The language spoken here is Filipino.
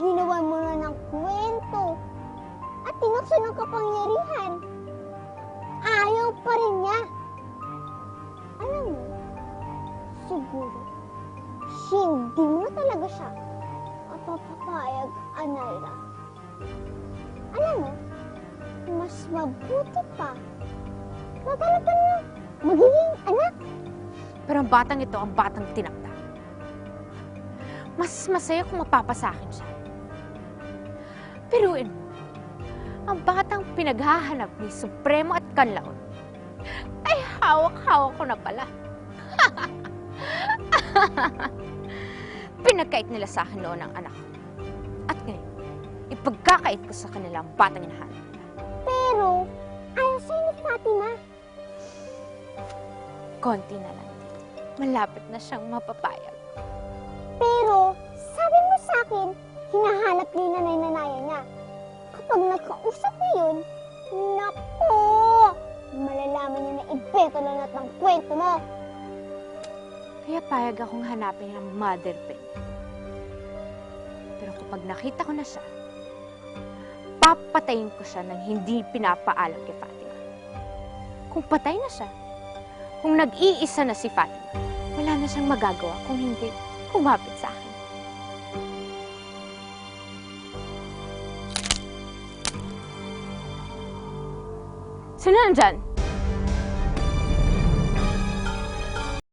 ginawa mo na ng kwento at tinukso ng kapangyarihan. Ayaw pa rin niya. Alam mo, siguro, hindi mo talaga siya mapapapayag, Anayra. Alam mo, mas mabuti pa. Maghanap ka na magiging anak. Pero ang batang ito ang batang tinakda. Mas masaya kung mapapasakin siya. Piruin mo, ang batang pinaghahanap ni Supremo at Kanlaon ay hawak-hawak ko na pala. Pinagkait nila sa akin noon ang anak. At ngayon, ipagkakait ko sa kanila ang batang inahanap. Pero, ayaw sa'yo ni Fatima. Konti na lang. Malapit na siyang mapapayag. Pero, sabi mo sa akin, hinahanap ni nanay-nanaya niya. Niya na lahat ng kwento mo. Kaya payag akong hanapin ang mother pen. Pero kapag nakita ko na siya, papatayin ko siya ng hindi pinapaalam kay Fatima. Kung patay na siya, kung nag-iisa na si Fatima, wala na siyang magagawa kung hindi kumapit sa akin. Sino nandyan?